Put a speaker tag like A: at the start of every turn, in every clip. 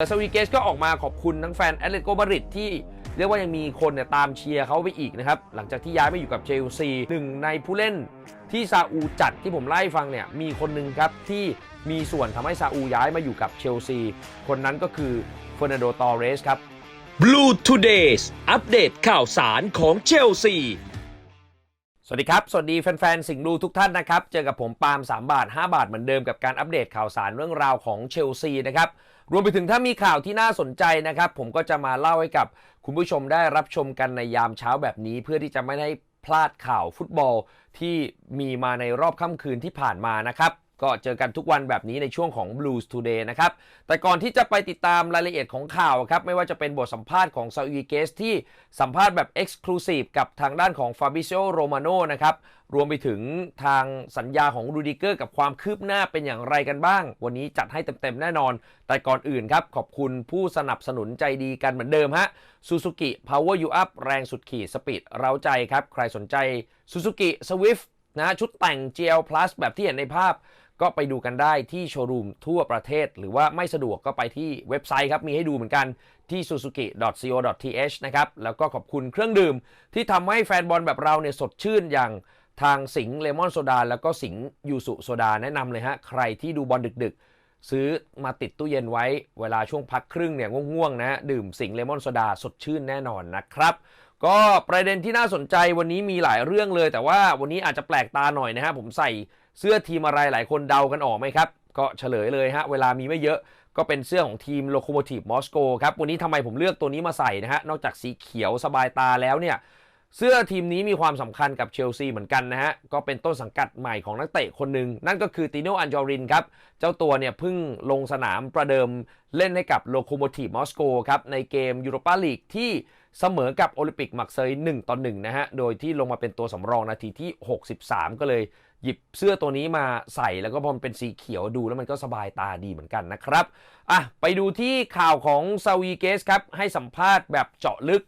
A: แต่สวีเกสก็ออกมาขอบคุณทั้งแฟนแอตเลติโกมาดริดที่เรียกว่ายังมีคนเนี่ยตามเชียร์เขาไปอีกนะครับ หลังจากที่ย้ายไปอยู่กับเชลซีหนึ่งในผู้เล่นที่ซาอูจัดที่ผมไล่ฟังเนี่ย มีคนหนึ่งครับ ที่มีส่วนทำให้ซาอูย้ายมาอยู่กับเชลซี คนนั้นก็คือเฟอร์นันโดตอเรสครับ
B: Blue Today's อัปเดตข่าวสารของเชลซี
A: สวัสดีครับ สวัสดีแฟนๆ สิงห์ดูทุกท่านนะครับ เจอกับผมปาล์ม3 บาท 5 บาทเหมือนเดิมกับการอัปเดตข่าวสารเรื่องราวของเชลซีนะครับ รวมไปถึงถ้ามีข่าวที่น่าสนใจนะครับ ผมก็จะมาเล่าให้กับคุณผู้ชมได้รับชมกันในยามเช้าแบบนี้ เพื่อที่จะไม่ให้พลาดข่าวฟุตบอลที่มีมาในรอบค่ำคืนที่ผ่านมานะครับ ก็เจอกันทุกวันแบบนี้ในช่วงของ Blues Today นะครับ แต่ก่อนที่จะไปติดตามรายละเอียดของข่าวครับ ไม่ว่าจะเป็นบทสัมภาษณ์ของซาอุ e เกสที่สัมภาษณ์แบบ Exclusive กับทางด้านของฟาบิโ o โรมาโนนะครับ รวมไปถึงทางสัญญาของรูดิเกอร์กับความคืบหน้าเป็นอย่างไรกันบ้าง วันนี้จัดให้เต็มๆแน่นอน แต่ก่อนอื่นครับ ขอบคุณผู้สนับสนุนใจดีกันเหมือนเดิมฮะ Suzuki Power You Up แรงสุดขีดสปีดเร้าใจครับ ใครสนใจ Suzuki Swift นะชุดแต่ง GL Plus แบบที่เห็นในภาพ ก็ไปดูกันได้ที่โชว์รูมทั่วประเทศ หรือว่าไม่สะดวกก็ไปที่เว็บไซต์ครับ มีให้ดูเหมือนกันที่ suzuki.co.th นะครับแล้วก็ขอบคุณเครื่องดื่ม ที่ทำให้แฟนบอลแบบเราเนี่ยสดชื่นอย่างทางสิงเลมอนโซดาแล้วก็สิงยูสุโซดาแนะนำเลยฮะ ใครที่ดูบอลดึกๆ ซื้อมาติดตู้เย็นไว้ เวลาช่วงพักครึ่งเนี่ยง่วงๆนะดื่มสิงเลมอนโซดาสดชื่นแน่นอนนะครับก็ประเด็นที่น่าสนใจวันนี้มีหลายเรื่องเลย แต่ว่าวันนี้อาจจะแปลกตาหน่อยนะฮะผมใส่ เสื้อทีมอะไรหลายคนเดากันออกไหมครับ ก็เฉลยเลยฮะ เวลามีไม่เยอะก็เป็นเสื้อของทีมโลโคโมทีฟมอสโกครับ วันนี้ทำไมผมเลือกตัวนี้มาใส่นะฮะ นอกจากสีเขียวสบายตาแล้วเนี่ย เสื้อทีมนี้มีความสำคัญกับเชลซีเหมือนกันนะฮะ ก็เป็นต้นสังกัดใหม่ของนักเตะคนหนึ่ง นั่นก็คือติโนอันจอรินครับ เจ้าตัวเนี่ยเพิ่งลงสนามประเดิมเล่นให้กับโลโคโมทีฟมอสโกครับในเกมยูโรปาลีกที่เสมอกับโอลิมปิกมักเซย1ต่อ1นะฮะ โดยที่ลงมาเป็นตัวสำรองนาทีที่ 63 ก็เลย หยิบเสื้อตัวนี้มาใส่แล้วก็พอมันเป็นสีเขียวดูแล้วมันก็สบายตาดีเหมือนกันนะครับอะไปดูที่ข่าวของซาวีเกสครับ ให้สัมภาษณ์แบบเจาะลึก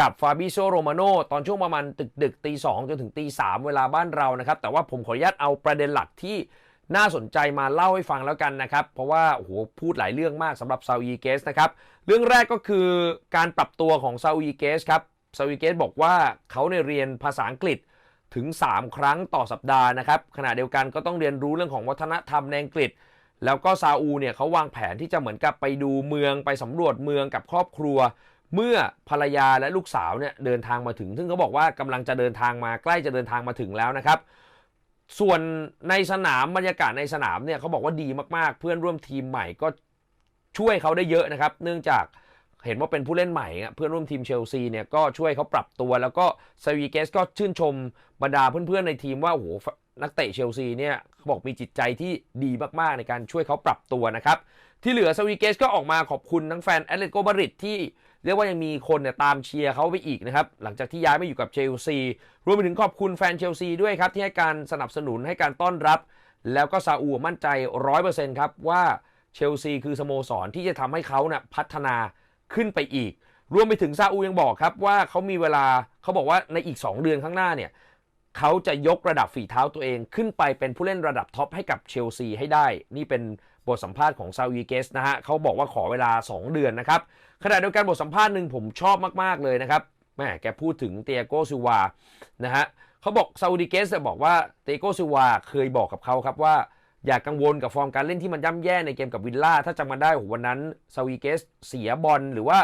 A: กับฟาบิโซโรมาโนตอนช่วงประมาณตึกดึกตีสองจนถึงตีสามเวลาบ้านเรานะครับ แต่ว่าผมขออนุญาตเอาประเด็นหลักที่น่าสนใจมาเล่าให้ฟังแล้วกันนะครับ เพราะว่าโอ้โหพูดหลายเรื่องมากสำหรับซาอุอีเกสนะครับ เรื่องแรกก็คือการปรับตัวของซาอุอีเกสครับซาอุอีเกสบอกว่าเขาในเรียนภาษาอังกฤษ ถึง 3 ครั้งต่อสัปดาห์นะครับขณะเดียวกันก็ต้องเรียนรู้เรื่องของวัฒนธรรมในอังกฤษ แล้วก็ซาอูเนี่ยเขาวางแผนที่จะเหมือนกับไปดูเมืองไปสำรวจเมืองกับครอบครัว เมื่อภรรยาและลูกสาวเนี่ยเดินทางมาถึง ซึ่งเขาบอกว่ากำลังจะเดินทางมาใกล้จะเดินทางมาถึงแล้วนะครับส่วนในสนามบรรยากาศในสนามเนี่ยเขาบอกว่าดีมากๆ เพื่อนร่วมทีมใหม่ก็ช่วยเขาได้เยอะนะครับ เนื่องจาก เห็นว่าเป็นผู้เล่นใหม่เพื่อนร่วมทีมเชลซีเนี่ยก็ช่วยเขาปรับตัวแล้วก็ซาวีเกสก็ชื่นชมบรรดาเพื่อนๆในทีมว่าโอ้โหนักเตะเชลซีเนี่ยเขาบอกมีจิตใจที่ดีมากๆในการช่วยเขาปรับตัวนะครับ ที่เหลือซาวีเกสก็ออกมาขอบคุณทั้งแฟนแอตเลติโกมาดริดที่เรียกว่ายังมีคนเนี่ยตามเชียร์เขาไปอีกนะครับ หลังจากที่ย้ายมาอยู่กับเชลซีรวมไปถึงขอบคุณแฟนเชลซีด้วยครับ ที่ให้การสนับสนุนให้การต้อนรับ แล้วก็ซาอูมั่นใจ 100%ครับว่าเชลซีคือสโมสรที่จะทำให้เขาเนี่ยพัฒนา ขึ้นไปอีก รวมไปถึงซาอูยังบอกครับว่าเขามีเวลาเขาบอกว่าในอีก 2 เดือนข้างหน้าเนี่ยเขาจะยกระดับฝีเท้าตัวเองขึ้นไปเป็นผู้เล่นระดับท็อปให้กับเชลซีให้ได้ นี่เป็นบทสัมภาษณ์ของซาวีเกสนะฮะเขาบอกว่าขอเวลา 2 เดือนนะครับขณะเดียวกันบทสัมภาษณ์หนึ่งผมชอบมาก ๆ เลยนะครับแหมแกพูดถึงเตียโกซิวานะฮะเขาบอกซาอูดิเกสบอกว่าเตียโกซิวาเคยบอกกับเขาครับว่า อย่ากกังวลกับฟอร์มการเล่นที่มันย่ำแย่ในเกมกับวิลล่าถ้าจำกันได้โหวันนั้นซาวีเกสเสียบอลหรือว่า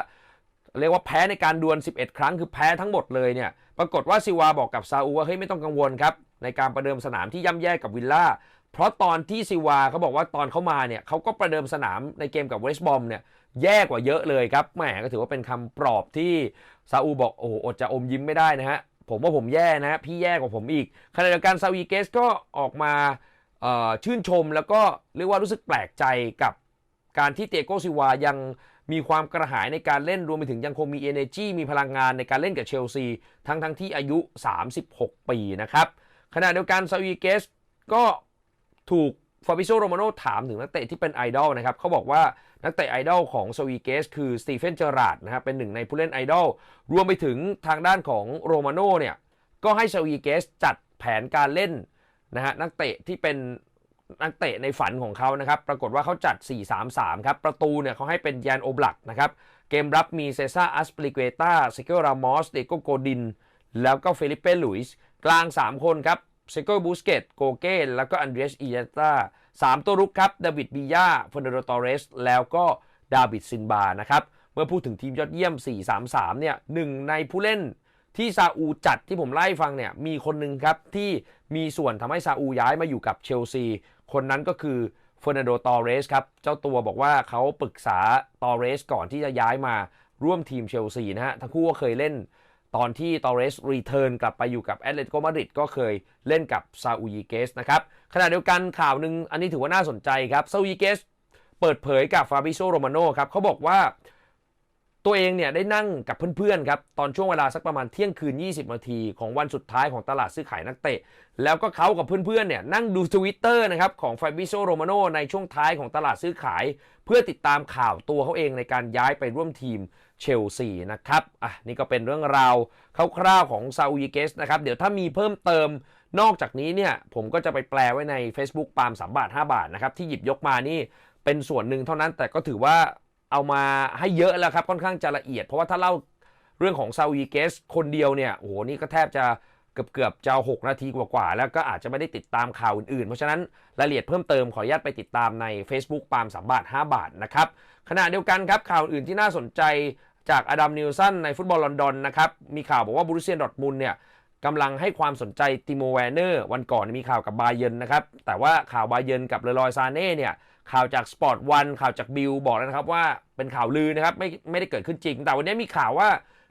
A: เรียกว่าแพ้ในการดวล 11 ครั้งคือแพ้ทั้งหมดเลยเนี่ย ปรากฏว่าซิวาบอกกับซาอูว่าเฮ้ยไม่ต้องกังวลครับ ในการประเดิมสนามที่ย่ำแย่กับวิลล่า เพราะตอนที่ซิวาเขาบอกว่าตอนเขามาเนี่ยเขาก็ประเดิมสนามในเกมกับเวสต์บอมเนี่ยแย่กว่าเยอะเลยครับแหมก็ถือว่าเป็นคำปลอบที่ซาอูบอกโอ้โหอดจะอมยิ้มไม่ได้นะฮะผมว่าผมแย่นะฮะพี่แย่กว่าผมอีกขณะเดียวกันซาวีเกสก็ออกมา ชื่นชมแล้วก็เรียกว่ารู้สึกแปลกใจกับการที่เตโกซิวายังมีความกระหายในการเล่นรวมไปถึงยังคงมี energy มีพลังงานในการเล่นกับเชลซี ทั้งทั้งที่อายุ 36 ปีนะครับขณะเดียวกันซาวีเกสก็ถูกฟาบิโซโรมาโนถามถึงนักเตะที่เป็นไอดอลนะครับเขาบอกว่านักเตะไอดอลของซาวีเกสคือสตีเฟนเจอราดนะครับเป็นหนึ่งในผู้เล่นไอดอลรวมไปถึงทางด้านของโรมาโนเนี่ยก็ให้ซาวีเกสจัดแผนการเล่น นะฮะนักเตะที่เป็นนักเตะในฝันของเขานะครับ ปรากฏว่าเขาจัด 4-3-3 ครับ ประตูเนี่ยเขาให้เป็นยานโอบลักนะครับ เกมรับมีเซซ่าอัสปลิเกตาเซเกลรามอส เดโกโกดิน แล้วก็เฟลิเป้ลุยส์ กลาง 3 คนครับ เซโกบูสเกตโกเกนแล้วก็อันเดรสอีเยตาสามตัวรุกครับ ดาวิดบิยาเฟอร์นันโดตอเรส แล้วก็ดาวิดซินบา นะครับ เมื่อพูดถึงทีมยอดเยี่ยม 4-3-3 เนี่ยหนึ่งในผู้เล่น ที่ซาอูจัดที่ผมไล่ฟังเนี่ยมีคนหนึ่งครับที่มีส่วนทำให้ซาอูย้ายมาอยู่กับเชลซี คนนั้นก็คือเฟอร์นันโดตอเรสครับเจ้าตัวบอกว่าเขาปรึกษาตอเรสก่อนที่จะย้ายมาร่วมทีมเชลซีนะฮะทั้งคู่ก็เคยเล่นตอนที่ตอเรสรีเทิร์นกลับไปอยู่กับแอตเลติโกมาดริดก็เคยเล่นกับซาอูยีเกสนะครับขณะเดียวกันข่าวหนึ่งอันนี้ถือว่าน่าสนใจครับซาอูยีเกสเปิดเผยกับฟาบิโซโรมาโนครับเขาบอกว่า ตัวเองเนี่ยได้นั่งกับเพื่อนๆครับตอนช่วงเวลาสักประมาณเที่ยงคืน 20 นาทีของวันสุดท้ายของตลาดซื้อขายนักเตะ แล้วก็เขากับเพื่อนๆเนี่ยนั่งดูทวิตเตอร์นะครับของฟาบิโซโรมาโนในช่วงท้ายของตลาดซื้อขาย เพื่อติดตามข่าวตัวเขาเองในการย้ายไปร่วมทีมเชลซีนะครับอะนี่ก็เป็นเรื่องราวคร่าวๆของซาอูยิเกสนะครับเดี๋ยวถ้ามีเพิ่มเติมนอกจากนี้เนี่ยผมก็จะไปแปลไว้ใน Facebook ปาล์ม3บาท 5 บาทนะครับที่หยิบยกมานี่เป็นส่วนหนึ่งเท่านั้นแต่ก็ถือว่า เอามาให้เยอะแล้วครับค่อนข้างจะละเอียด เพราะว่าถ้าเล่าเรื่องของซาวีเกสคนเดียวเนี่ยโอ้โหนี่ก็แทบจะเกือบเกือบๆจะหกนาทีกว่าๆแล้วก็อาจจะไม่ได้ติดตามข่าวอื่นๆ เพราะฉะนั้นรายละเอียดเพิ่มเติมขออนุญาตไปติดตามใน Facebook ปาล์ม3บาท 5 บาทนะครับขณะเดียวกันครับข่าวอื่นที่น่าสนใจจากอดัมนิวสันในฟุตบอลลอนดอนนะครับมีข่าวบอกว่าบรูเซียนดอทมุนเนี่ยกำลังให้ความสนใจติโมแวนเนอร์ วันก่อนมีข่าวกับบาเยนนะครับแต่ว่าข่าวบาเยนกับเลรอยซาเน่เนี่ย ข่าวจากสปอร์ตวันข่าวจากบิลบอกแล้วนะครับว่าเป็นข่าวลือนะครับไม่ไม่ได้เกิดขึ้นจริง แต่วันนี้มีข่าวว่า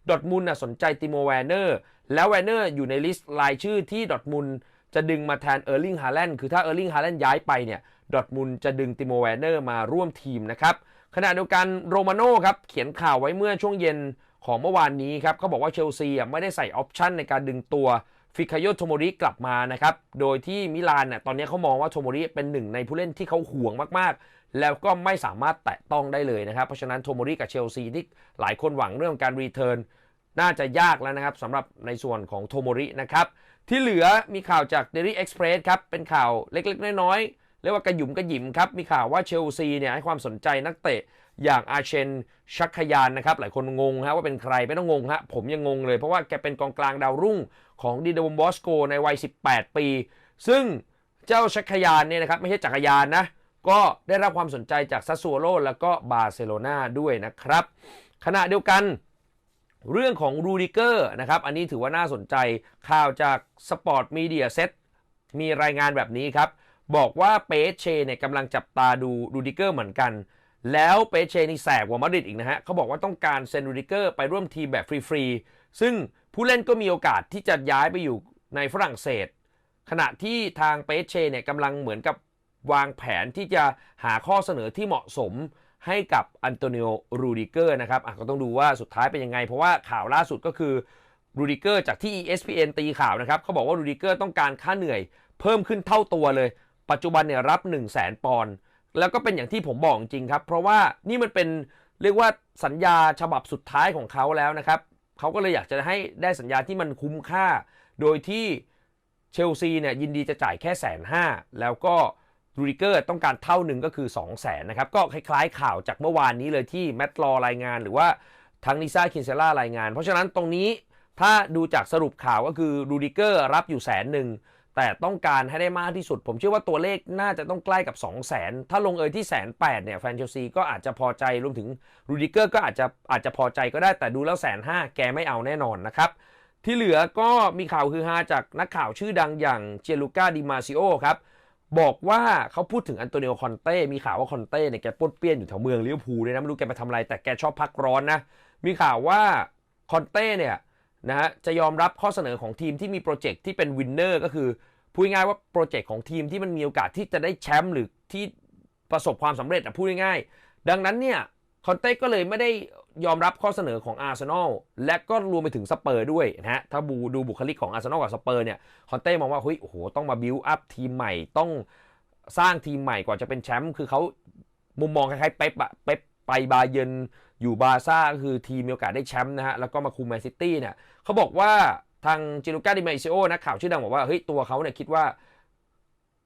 A: ดอทมุนน่ะสนใจติโมแวนเนอร์แล้วแวนเนอร์อยู่ในลิสต์รายชื่อที่ดอทมุนจะดึงมาแทนเออร์ลิงฮาแลนด์คือถ้าเออร์ลิงฮาแลนด์ย้ายไปเนี่ยดอทมุนจะดึงติโมแวนเนอร์มาร่วมทีมนะครับขณะเดียวกันโรมาโน่ครับเขียนข่าวไว้เมื่อช่วงเย็นของเมื่อวานนี้ครับเขาบอกว่าเชลซีไม่ได้ใส่ออปชั่นในการดึงตัว ฟิคาโยโทโมริกลับมานะครับ โดยที่มิลานเนี่ยตอนนี้เขามองว่าโทโมริเป็นหนึ่งในผู้เล่นที่เขาห่วงมากๆ แล้วก็ไม่สามารถแตะต้องได้เลยนะครับ เพราะฉะนั้นโทโมริกับเชลซีที่หลายคนหวังเรื่องการรีเทิร์นน่าจะยากแล้วนะครับสำหรับในส่วนของโทโมรินะครับ ที่เหลือมีข่าวจาก Daily Express ครับ เป็นข่าวเล็กๆ น้อยๆเรียกว่ากระหยุมกระหยิมครับ มีข่าวว่าเชลซีเนี่ยให้ความสนใจนักเตะ อย่างอาเชนชักขยานนะครับ หลายคนงงฮะว่าเป็นใครไม่ต้องงงฮะผมยังงงเลยเพราะว่าแกเป็นกองกลางดาวรุ่งของดีโดมบอสโกในวัย 18 ปี ซึ่งเจ้าชักขยานเนี่ยนะครับไม่ใช่จักรยานนะ ก็ได้รับความสนใจจากซัสซัวโรแล้วก็บาร์เซโลนาด้วยนะครับ ขณะเดียวกันเรื่องของรูดิเกอร์นะครับ อันนี้ถือว่าน่าสนใจข่าวจากสปอร์ตมีเดียเซตมีรายงานแบบนี้ครับ บอกว่าเปเชเนี่ยกำลังจับตาดูรูดิเกอร์เหมือนกัน แล้วเปเชนี่แสบกว่ามาดริดอีกนะฮะเขาบอกว่าต้องการเซนรูดิเกอร์ไปร่วมทีมแบบฟรีๆ ซึ่งผู้เล่นก็มีโอกาสที่จะย้ายไปอยู่ในฝรั่งเศส ขณะที่ทางเปเชเนี่ยกำลังเหมือนกับวางแผนที่จะหาข้อเสนอที่เหมาะสมให้กับอันโตนิโอ รูดิเกอร์นะครับก็ต้องดูว่าสุดท้ายเป็นยังไง เพราะว่าข่าวล่าสุดก็คือ รูดิเกอร์จากที่ ESPN ตีข่าวนะครับเขาบอกว่ารูดิเกอร์ต้องการค่าเหนื่อย เพิ่มขึ้นเท่าตัวเลย ปัจจุบันเนี่ยรับ 1 0 0 0 0แสนปอนด์ แล้วก็เป็นอย่างที่ผมบอกจริงครับ เพราะว่านี่มันเป็นเรียกว่าสัญญาฉบับสุดท้ายของเขาแล้วนะครับเขาก็เลยอยากจะให้ได้สัญญาที่มันคุ้มค่า โดยที่เชลซีเนี่ยยินดีจะจ่ายแค่แสนห้าแล้วก็รูดิเกอร์ต้องการเท่าหนึ่งก็คือ 2 0 0แสนนะครับ ก็คล้ายๆข่าวจากเมื่อวานนี้เลยที่แมตต์ลอรายงานหรือว่าทางนิซ่าคินเซล่ารายงาน เพราะฉะนั้นตรงนี้ถ้าดูจากสรุปข่าวก็คือรูดิเกอร์รับอยู่แสนหนึ่ง แต่ต้องการให้ได้มากที่สุด ผมเชื่อว่าตัวเลขน่าจะต้องใกล้กับ 2 0 0แสนถ้าลงเอยที่แสนแปดเนี่ยแฟนเชลซีก็อาจจะพอใจรวมถึงรูดิเกอร์ก็อาจจะอาจจะพอใจก็ได้แต่ดูแล้วแสนห้าแกไม่เอาแน่นอนนะครับ ที่เหลือก็มีข่าวคือฮาจากนักข่าวชื่อดังอย่างเจลูกาดิมาซิโอครับบอกว่าเขาพูดถึงอันโตนิโอคอนเต้มีข่าวว่าคอนเต้เนี่ยแกป้วนเปี้ยนอยู่แถวเมืองลิเวอร์พูลด้วยนะไม่รู้แกไปทำอะไรแต่แกชอบพักร้อนนะมีข่าวว่าคอนเต้เนี่ย นะฮะจะยอมรับข้อเสนอของทีมที่มีโปรเจกต์ที่เป็นวินเนอร์ก็คือพูดง่ายๆว่าโปรเจกต์ของทีมที่มันมีโอกาสที่จะได้แชมป์หรือที่ประสบความสำเร็จอะพูดง่ายๆดังนั้นเนี่ยคอนเต้ก็เลยไม่ได้ยอมรับข้อเสนอของอาร์เซนอลและก็รวมไปถึงสเปอร์ด้วยนะฮะถ้าบูดูบุคลิกของอาร์เซนอลกับสเปอร์เนี่ยคอนเต้มองว่าเฮ้ยโอ้โหต้องมาบิวอัพทีมใหม่ต้องสร้างทีมใหม่กว่าจะเป็นแชมป์คือเขามุมมองคล้ายๆเป๊ปอะเป๊ปไปบาเยน อยู่บาซ่าก็คือทีมมีโอกาสได้แชมป์นะฮะแล้วก็มาคุมแมนซิตี้เนี่ยเขาบอกว่าทางจิลูก้าดิเมซิโอนักข่าวชื่อดังบอกว่าเฮ้ยตัวเขาเนี่ยคิดว่า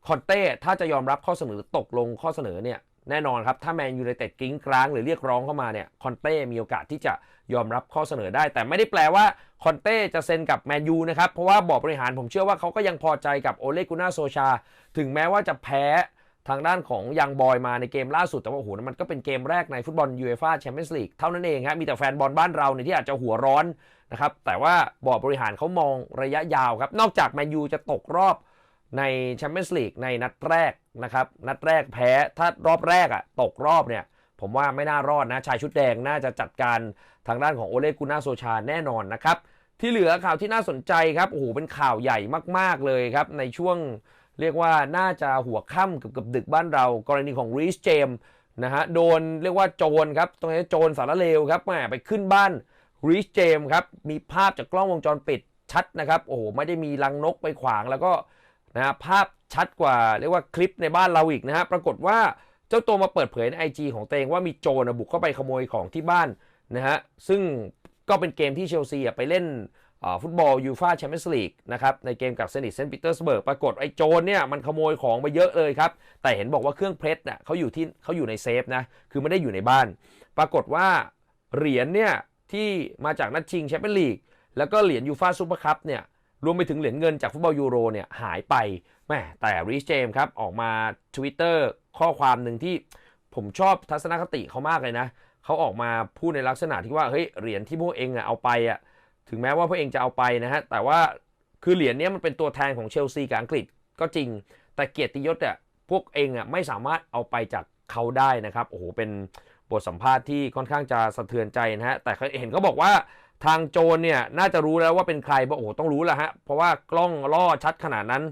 A: คอนเต้ถ้าจะยอมรับข้อเสนอตกลงข้อเสนอเนี่ยแน่นอนครับถ้าแมนยูไนเต็ดกิ้งกลางหรือเรียกร้องเข้ามาเนี่ยคอนเต้มีโอกาสที่จะยอมรับข้อเสนอได้ แต่ไม่ได้แปลว่าคอนเต้จะเซ็นกับแมนยูนะครับเพราะว่าบอร์ดบริหารผมเชื่อว่าเขาก็ยังพอใจกับโอเลกุน่าโซชา ถึงแม้ว่าจะแพ้ ทางด้านของยังบอยมาในเกมล่าสุดแต่ว่าโอ้โหมันก็เป็นเกมแรกในฟุตบอลยูเอฟ่าแชมเปี้ยนส์ลีกเท่านั้นเองฮะมีแต่แฟนบอลบ้านเราเนี่ยที่อาจจะหัวร้อนนะครับแต่ว่าบอร์ดบริหารเขามองระยะยาวครับ นอกจากแมนยูจะตกรอบในแชมเปี้ยนส์ลีกในนัดแรกนะครับนัดแรกแพ้ถ้ารอบแรกอะตกรอบเนี่ยผมว่าไม่น่ารอดนะชายชุดแดงน่าจะจัดการทางด้านของโอเลกุน่าโซชาแน่นอนนะครับที่เหลือข่าวที่น่าสนใจครับโอ้โหเป็นข่าวใหญ่มาก ๆเลยครับในช่วง เรียกว่าน่าจะหัวค่ำเกือบกับดึกบ้านเรา กรณีของรีชเจมนะฮะโดนเรียกว่าโจรครับตรงนี้โจรสารเลวครับแหมไปขึ้นบ้านรีชเจมครับมีภาพจากกล้องวงจรปิดชัดนะครับโอ้โหไม่ได้มีลังนกไปขวางแล้วก็นะฮะภาพชัดกว่าเรียกว่าคลิปในบ้านเราอีกนะฮะปรากฏว่าเจ้าตัวมาเปิดเผยในไอจของตัวเองว่ามีโจรบุกเข้าไปขโมยของที่บ้านนะฮะซึ่งก็เป็นเกมที่เชลซีไปเล่น ฟุตบอลยูฟาแชมเปี้ยนส์ลีกนะครับในเกมกับเซนิตเซนต์ปีเตอร์สเบิร์กปรากฏไอ้โจรเนี่ยมันขโมยของไปเยอะเลยครับ แต่เห็นบอกว่าเครื่องเพชรเนี่ยเขาอยู่ที่เขาอยู่ในเซฟนะ คือไม่ได้อยู่ในบ้าน ปรากฏว่าเหรียญเนี่ยที่มาจากนัดชิงแชมเปี้ยนลีกแล้วก็เหรียญยูฟาซูเปอร์คัพเนี่ยรวมไปถึงเหรียญเงินจากฟุตบอลยูโรเนี่ยหายไปแม่แต่รีชเจมครับออกมา Twitter ข้อความหนึ่งที่ผมชอบทัศนคติเขามากเลยนะเขาออกมาพูดในลักษณะที่ว่าเฮ้ยเหรียญที่พวกเองอะเอาไปอะ ถึงแม้ว่าพวกเองจะเอาไปนะฮะ แต่ว่าคือเหรียญนี้มันเป็นตัวแทนของเชลซีกับอังกฤษก็จริง แต่เกียรติยศอะพวกเองอะไม่สามารถเอาไปจากเขาได้นะครับ โอ้โห เป็นบทสัมภาษณ์ที่ค่อนข้างจะสะเทือนใจนะฮะ แต่เห็นเขาบอกว่าทางโจรเนี่ยน่าจะรู้แล้วว่าเป็นใครบอกโอ้โหต้องรู้แล้วฮะ เพราะว่ากล้องล่อชัดขนาดนั้น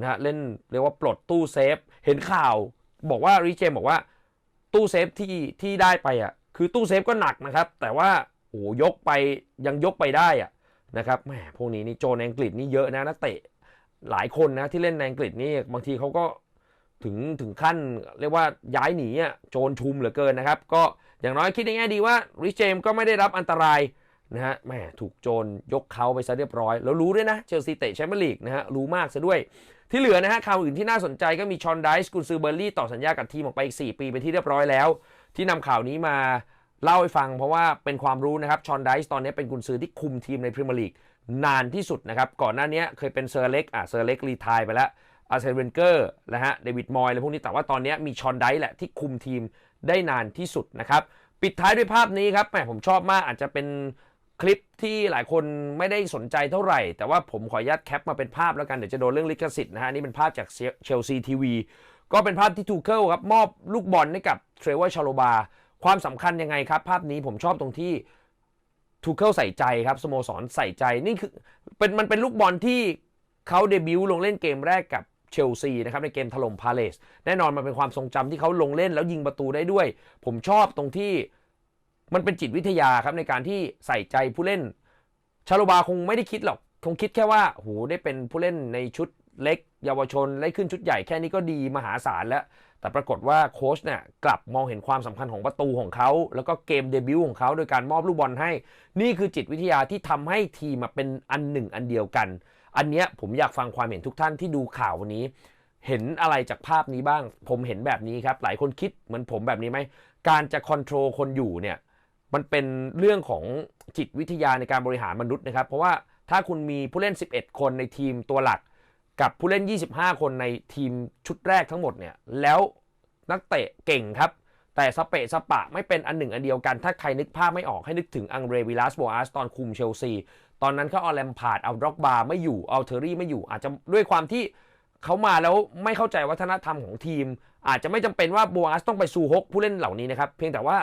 A: นะฮะเล่นเรียกว่าปลดตู้เซฟ เห็นข่าว บอกว่าริเจมบอกว่าตู้เซฟที่ที่ได้ไปอะคือตู้เซฟก็หนักนะครับ แต่ว่า โอ้ยกไปยังยกไปได้อะนะครับแหมพวกนี้นี่โจนอังกฤษนี่เยอะนะนักเตะหลายคนนะที่เล่นในอังกฤษนี่บางทีเขาก็ถึงถึงขั้นเรียกว่าย้ายหนีอะโจรชุมเหลือเกินนะครับ ก็อย่างน้อยคิดในแง่ดีว่าริเจมก็ไม่ได้รับอันตรายนะฮะแหมถูกโจรยกเขาไปซะเรียบร้อย แล้วรู้ด้วยนะเชลซีเตะแชมเปี้ยนลีกนะฮะรู้มากซะด้วย ที่เหลือนะฮะข่าวอื่นที่น่าสนใจก็มีชอนไดส์กุนซือเบอร์รี่ต่อสัญญากับทีมออกไปอีก 4 ปีเป็นที่เรียบร้อยแล้ว ที่นำข่าวนี้มา เล่าให้ฟังเพราะว่าเป็นความรู้นะครับชอนไดส์ตอนนี้เป็นกุนซือที่คุมทีมในพรีเมียร์ลีกนานที่สุดนะครับก่อนหน้านี้เคยเป็นเซอร์เล็กอะเซอร์เล็กรีทายไปแล้วอาร์เซนเวนเกอร์นะฮะเดวิดมอยอะไรพวกนี้แต่ว่าตอนนี้มีชอนไดส์แหละที่คุมทีมได้นานที่สุดนะครับปิดท้ายด้วยภาพนี้ครับแหมผมชอบมากอาจจะเป็นคลิปที่หลายคนไม่ได้สนใจเท่าไหร่ แต่ว่าผมขออนุญาตแคปมาเป็นภาพแล้วกัน เดี๋ยวจะโดนเรื่องลิขสิทธิ์นะฮะนี่เป็นภาพจากเชลซีทีวีก็เป็นภาพที่ทูเคิลครับมอบลูกบอลให้กับเทรเวอร์ชาโลบา ความสำคัญยังไงครับ ภาพนี้ผมชอบตรงที่ทูเคิลใส่ใจครับสโมสรใส่ใจนี่คือเป็นมันเป็นลูกบอลที่เขาเดบิวต์ลงเล่นเกมแรกกับเชลซีนะครับในเกมถล่มพาเลสแน่นอนมันเป็นความทรงจำที่เขาลงเล่นแล้วยิงประตูได้ด้วย ผมชอบตรงที่มันเป็นจิตวิทยาครับในการที่ใส่ใจผู้เล่น ชาโลบาคงไม่ได้คิดหรอกคงคิดแค่ว่าโหได้เป็นผู้เล่นในชุดเล็ก เยาวชนได้ขึ้นชุดใหญ่แค่นี้ก็ดีมหาศาลแล้ว แต่ปรากฏว่าโค้ชเนี่ยกลับมองเห็นความสำคัญของประตูของเขา แล้วก็เกมเดบิวต์ของเขาโดยการมอบลูกบอลให้ นี่คือจิตวิทยาที่ทำให้ทีมมาเป็นอันหนึ่งอันเดียวกัน อันเนี้ยผมอยากฟังความเห็นทุกท่านที่ดูข่าววันนี้ เห็นอะไรจากภาพนี้บ้าง ผมเห็นแบบนี้ครับ หลายคนคิดเหมือนผมแบบนี้ไหม การจะคอนโทรลคนอยู่เนี่ยมันเป็นเรื่องของจิตวิทยาในการบริหารมนุษย์นะครับ เพราะว่าถ้าคุณมีผู้เล่น 11 คนในทีมตัวหลัก กับผู้เล่น 25 คนในทีมชุดแรกทั้งหมดเนี่ย แล้วนักเตะเก่งครับ แต่สเปะสปะไม่เป็นอันหนึ่งอันเดียวกัน ถ้าใครนึกภาพไม่ออกให้นึกถึงอังเรวิลาสโบอาสตอนคุมเชลซี ตอนนั้นเขาเอาแลมพาร์ดเอาด็อกบาร์ไม่อยู่ เอาเทอร์รี่ไม่อยู่ อาจจะด้วยความที่เขามาแล้วไม่เข้าใจวัฒนธรรมของทีม อาจจะไม่จำเป็นว่าโบอาสต้องไปซูฮกผู้เล่นเหล่านี้นะครับ เพียงแต่ว่า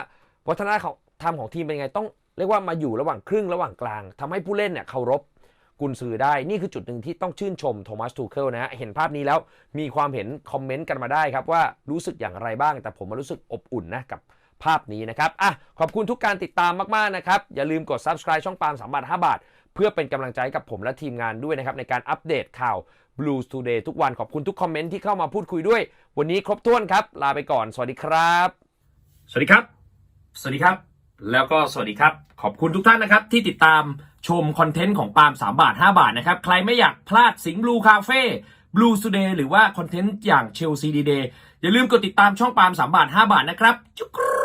A: วัฒนธรรมของทีมเป็นไงต้องเรียกว่ามาอยู่ระหว่างครึ่งระหว่างกลางทำให้ผู้เล่นเนี่ยเคารพ กุนซือได้ นี่คือจุดหนึ่งที่ต้องชื่นชมโทมัสทูเคิลนะฮะ เห็นภาพนี้แล้วมีความเห็นคอมเมนต์กันมาได้ครับว่ารู้สึกอย่างไรบ้าง แต่ผมมารู้สึกอบอุ่นนะกับภาพนี้นะครับ อะ ขอบคุณทุกการติดตามมากๆนะครับ อย่าลืมกด subscribe ช่องปาล์มสามบาทห้าบาท เพื่อเป็นกำลังใจกับผมและทีมงานด้วยนะครับ ในการอัปเดตข่าว Blues Today ทุกวันขอบคุณทุกคอมเมนต์ที่เข้ามาพูดคุยด้วย วันนี้ครบถ้วนครับ ลาไปก่อน สวัสดีครับ
B: สวัสดีครับ สวัสดีครับ แล้วก็สวัสดีครับ ขอบคุณทุกท่านนะครับที่ติดตาม ชมคอนเทนต์ของปาล์ม3 บาท 5 บาทนะครับ ใครไม่อยากพลาดสิงห์บลูคาเฟ่บลูสุเดย์หรือว่าคอนเทนต์อย่างเชลซีดีเดย์อย่าลืมกดติดตามช่องปาล์ม3 บาท 5 บาทนะครับจุ๊ก